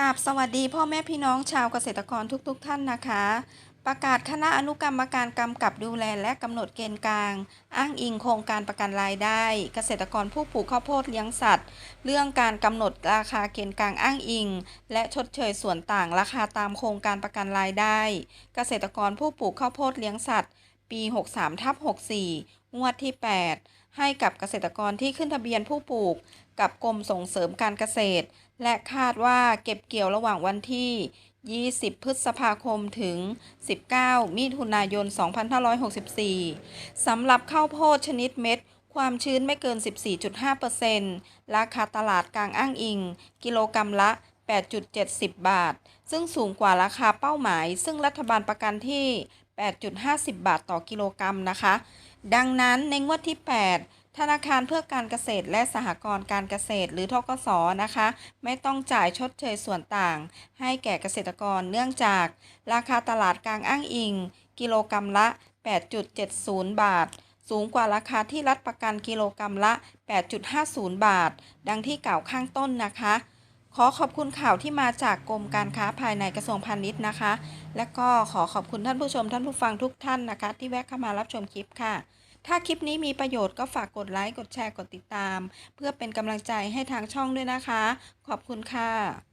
กราบสวัสดีพ่อแม่พี่น้องชาวเกษตรกรทุกๆทท่านนะคะ ประกาศคณะอนุกรรมการกำกับดูแลและกำหนดเกณฑ์กลาง อ้างอิงโครงการประกันรายได้ เกษตรกรผู้ปลูกข้าวโพดเลี้ยงสัตว์ เรื่องการกำหนดราคาเกณฑ์กลางอ้างอิง และชดเชยส่วนต่างราคาตามโครงการประกันรายได้ เกษตรกรผู้ปลูกข้าวโพดเลี้ยงสัตว์ ปี 63ทับ64 งวดที่ 8 ให้กับเกษตรกรที่ขึ้นทะเบียนผู้ปลูก กับกรมส่งเสริมการเกษตร และคาดว่าเก็บเกี่ยวระหว่างวันที่ 20 พฤษภาคมถึง 19 มิถุนายน 2564 สำหรับข้าวโพดชนิดเม็ดความชื้นไม่เกิน 14.5%ราคาตลาดกลางอ้างอิง กิโลกรรัมละ 8.70 บาท ซึ่งสูงกว่าราคาเป้าหมาย ซึ่งรัฐบาลประกันที่ 8.50 บาทต่อกิโลกรรัมนะคะ ดังนั้นในงวดที่ 8 ธนาคารเพื่อการเกษตรและสหกรณ์การเกษตรหรือทกสนะคะ ไม่ต้องจ่ายชดเชยส่วนต่าง ให้แก่เกษตรกรเนื่องจาก ราคาตลาดกลางอ้างอิง กิโลกรรัมละ 8.70 บาทสูงกว่าราคาที่รัฐประกันกิโลกรรัมละ 8.50 บาท ดังที่กล่าวข้างต้นนะคะ ขอขอบคุณข่าวที่มาจากกรมการค้าภายในกระทรวงพาณิชย์นะคะ และก็ขอขอบคุณท่านผู้ชมท่านผู้ฟังทุกท่านนะคะ ที่แวะเข้ามารับชมคลิปค่ะ ถ้าคลิปนี้มีประโยชน์ก็ฝากกดไลค์ กดแชร์ กดติดตาม เพื่อเป็นกำลังใจให้ทางช่องด้วยนะคะ ขอบคุณค่ะ